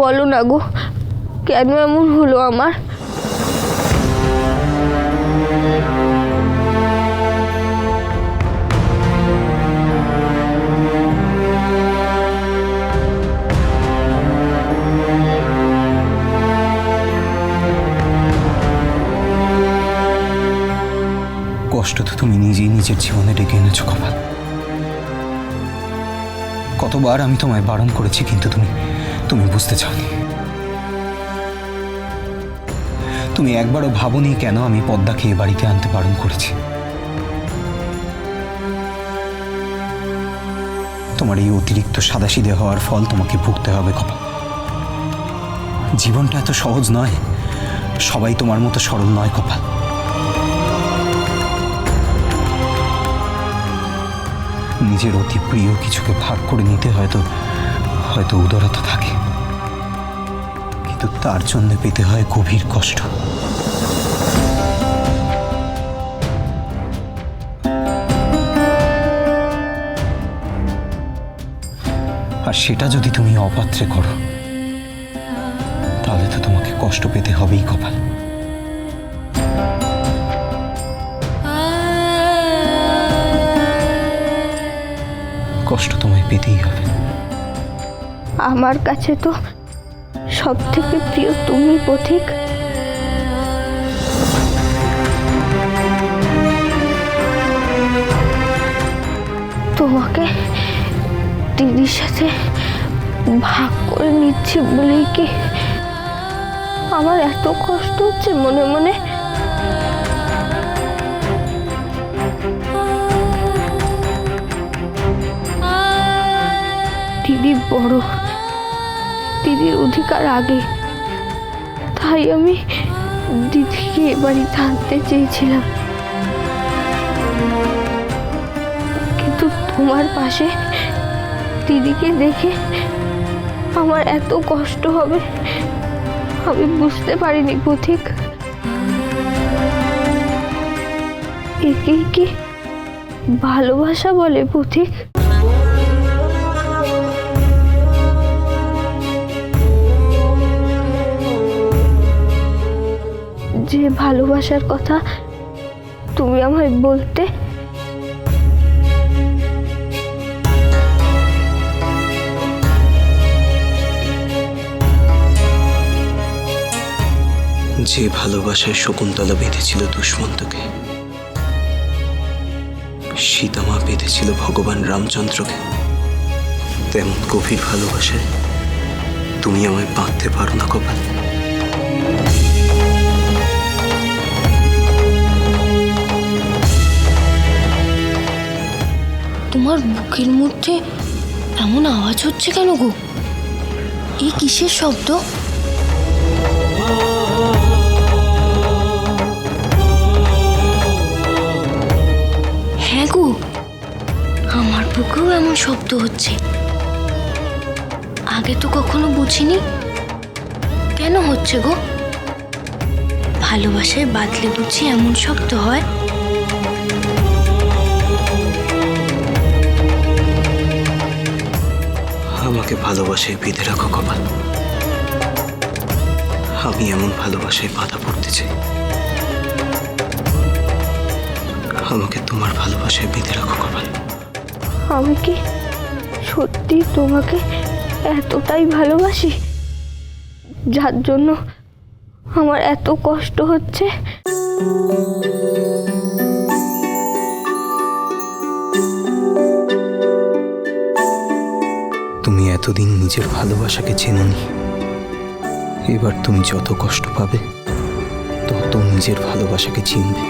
বলো না গো, কেন এমন হলো আমার? কষ্ট তো তুমি নিজেই নিজের জীবনে ডেকে এনেছো কপাল। কতবার আমি তোমায় বারণ করেছি, কিন্তু তুমি তুমি বুঝতে চাওনি। তুমি একবারও ভাবনি কেন আমি পদ্মাকে এ বাড়িতে আনতে বারণ করেছি? তোমার এই অতিরিক্ত সাদাসিদে হওয়ার ফল তোমাকে ভুগতে হবে কপাল। জীবনটা এত সহজ নয়, সবাই তোমার মতো সরল নয় কপাল। নিজের অতি প্রিয় কিছুকে ভাগ করে নিতে হয়তো হয়তো উদারতা থাকে। কিন্তু তার জন্য পেতে হয় গভীর কষ্ট। আর সেটা যদি তুমি অপাত্রে করো, তাহলে তো তোমাকে কষ্ট পেতে হবেই কপাল। কষ্ট তোমায় পেতেই হবে। আমার কাছে তো সব থেকে প্রিয় তুমি পথিক। তোমাকে দিদির সাথে ভাগ করে নিচ্ছি বলেই কি আমার এত কষ্ট হচ্ছে মনে মনে? দিদি বড় দিদির অধিকার আগে। তাই আমি দিদিকে এবারই থাকতে চেয়েছিলাম। কিন্তু তোমার পাশে দিদিকে দেখে আমার এত কষ্ট হবে, আমি বুঝতে পারিনি পথিক। একেই কি ভালোবাসা বলে পথিক? যে ভালোবাসার কথা তুমি আমায় বলতে। যে ভালোবাসায় শকুন্তলা বেঁধেছিল দুষ্মন্তকে, সীতামা বেঁধেছিল ভগবান রামচন্দ্রকে, তেমন গভীর ভালোবাসায় তুমি আমায় বাঁধতে পারো না কপাল। তোমার বুকের মধ্যে এমন আওয়াজ হচ্ছে কেন গো? এই কিসের শব্দ? হ্যাঁ গো, আমার বুকেও এমন শব্দ হচ্ছে। আগে তো কখনো বুঝিনি কেন হচ্ছে গো? ভালোবাসায় বাদলে বুঝি এমন শব্দ হয়। আমাকে ভালোবাসায় বেঁধে রাখো কপাল। আমি এমন ভালোবাসায় বাধা পড়তে চাই। আমাকে তোমার ভালোবাসায় বেঁধে রাখো কপাল। আমি কি সত্যি তোমাকে এতটাই ভালোবাসি? যার জন্য আমার এত কষ্ট হচ্ছে? এতদিন নিজের ভালোবাসাকে চেননি। এবার তুমি যত কষ্ট পাবে, তত নিজের ভালোবাসাকে চিনবে।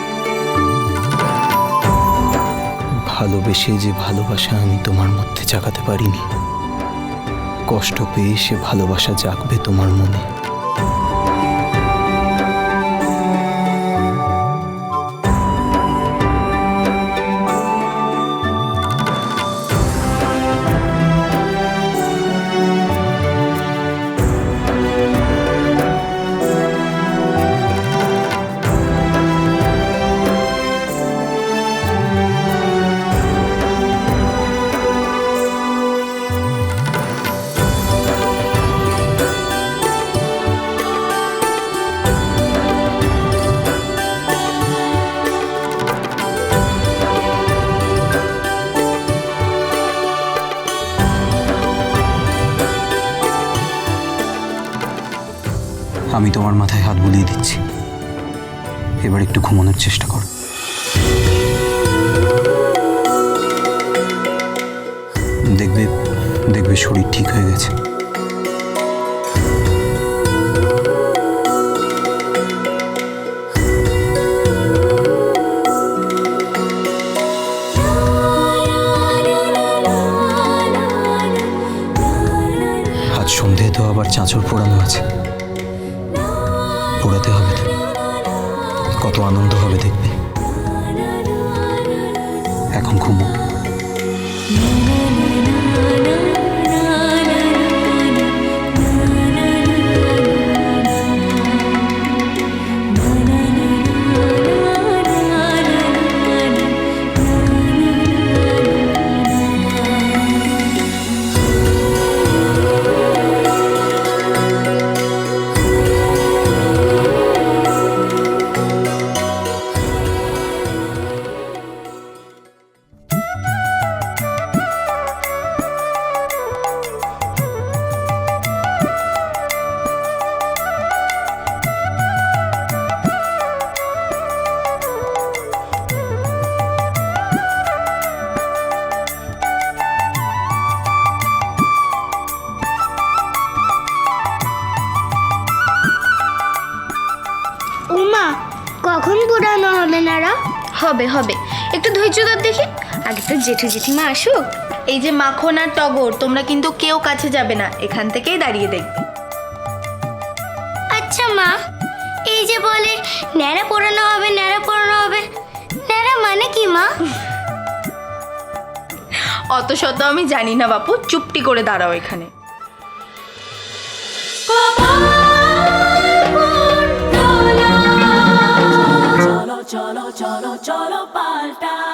ভালোবেসে যে ভালোবাসা আমি তোমার মধ্যে জাগাতে পারিনি, কষ্ট পেয়ে সে ভালোবাসা জাগবে তোমার মনে। আমি তোমার মাথায় হাত বুলিয়ে দিচ্ছি। এবার একটু ঘুমানোর চেষ্টা কর। দেখবে দেখবে শরীর ঠিক হয়ে গেছে। কত আনন্দ হবে দেখবে এখন ঘুমো। হবে হবে। একটু ধৈর্য ধর দেখি। আগে তো জেঠু জেঠিমা আসুক। এই যে মাখন আর টগর তোমরা কিন্তু কেউ কাছে যাবে না। এখান থেকেই দাঁড়িয়ে দেখবে। আচ্ছা মা এই যে বলে ন্যাড়া পোড়ানো হবে ন্যাড়া পোড়ানো হবে। ন্যাড়া মানে কি মা? অত শত আমি জানি না বাপু চুপটি করে দাঁড়াও এখানে। চলো চলো চলো পাল্টা।